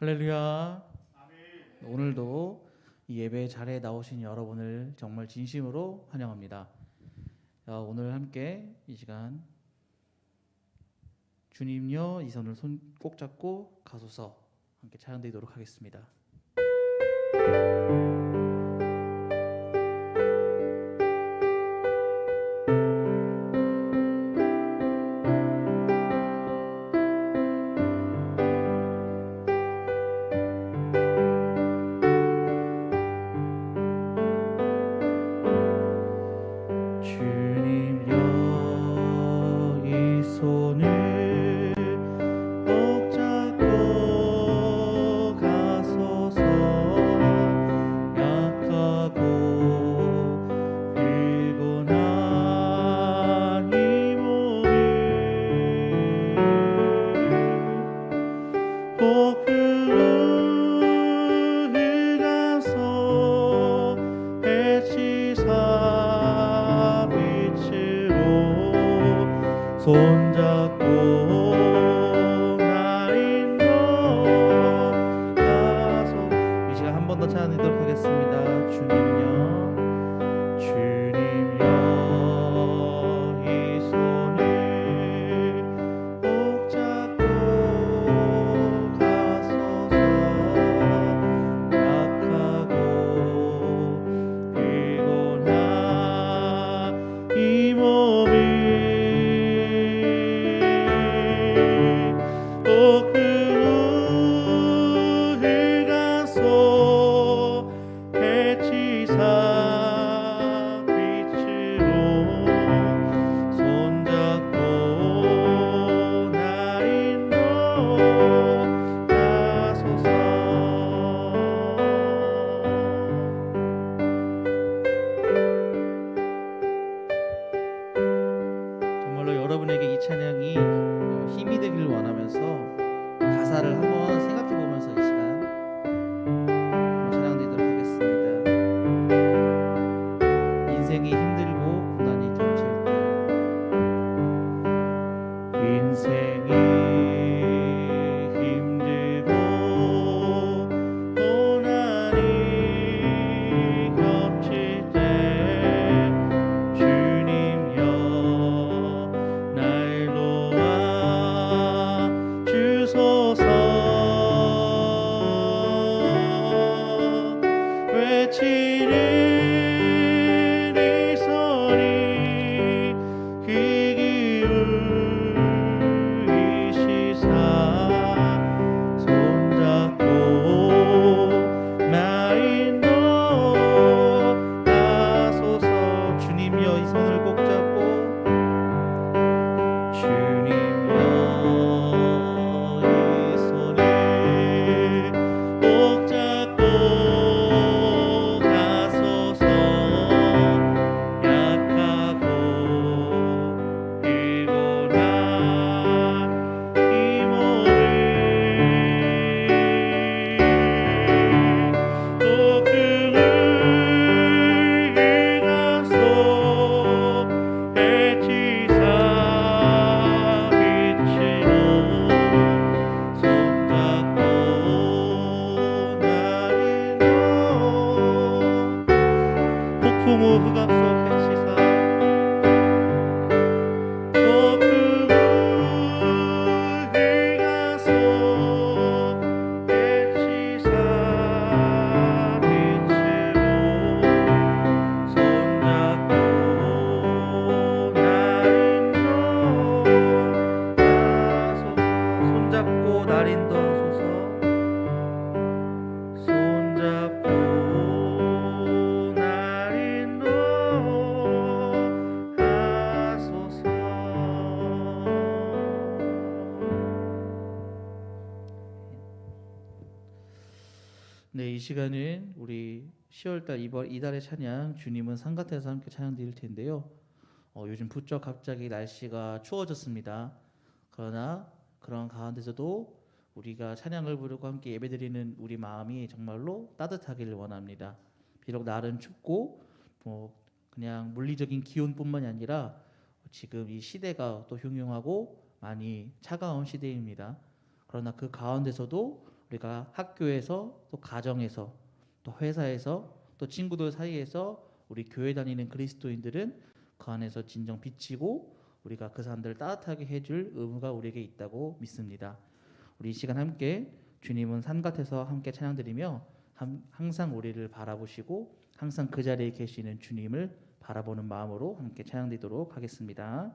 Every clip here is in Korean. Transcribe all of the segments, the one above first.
할렐루야. 오늘도 이 예배 자리에 나오신 여러분을 정말 진심으로 환영합니다. 자, 오늘 함께 이 시간 주님여 이 손을 손 꼭 잡고 가소서 함께 찬양 드리도록 하겠습니다. 한번더 찬양하도록 하겠습니다. 주님여 인생이 힘들 네, 이 시간은 우리 10월달 이번 이달의 찬양 주님은 산같에서 함께 찬양 드릴 텐데요. 어, 요즘 부쩍 갑자기 날씨가 추워졌습니다. 그러나 그런 가운데서도 우리가 찬양을 부르고 함께 예배드리는 우리 마음이 정말로 따뜻하기를 원합니다. 비록 날은 춥고 뭐 그냥 물리적인 기온뿐만이 아니라 지금 이 시대가 또 흉흉하고 많이 차가운 시대입니다. 그러나 그 가운데서도 우리 우리가 학교에서 또 가정에서 또 회사에서 또 친구들 사이에서 우리 교회 다니는 그리스도인들은 그 안에서 진정 비치고 우리가 그 사람들을 따뜻하게 해줄 의무가 우리에게 있다고 믿습니다. 우리 이 시간 함께 주님은 산 같아서 함께 찬양드리며 함- 항상 우리를 바라보시고 항상 그 자리에 계시는 주님을 바라보는 마음으로 함께 찬양드리도록 하겠습니다.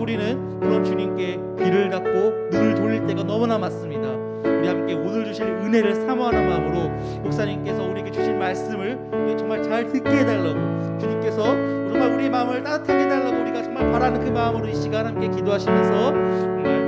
우리는 그런 주님께 귀를 닫고 눈을 돌릴 때가 너무나 많습니다. 우리 함께 오늘 주실 은혜를 사모하는 마음으로 목사님께서 우리에게 주신 말씀을 정말 잘 듣게 해달라고 주님께서 정말 우리의 마음을 따뜻하게 해달라고 우리가 정말 바라는 그 마음으로 이 시간 함께 기도하시면서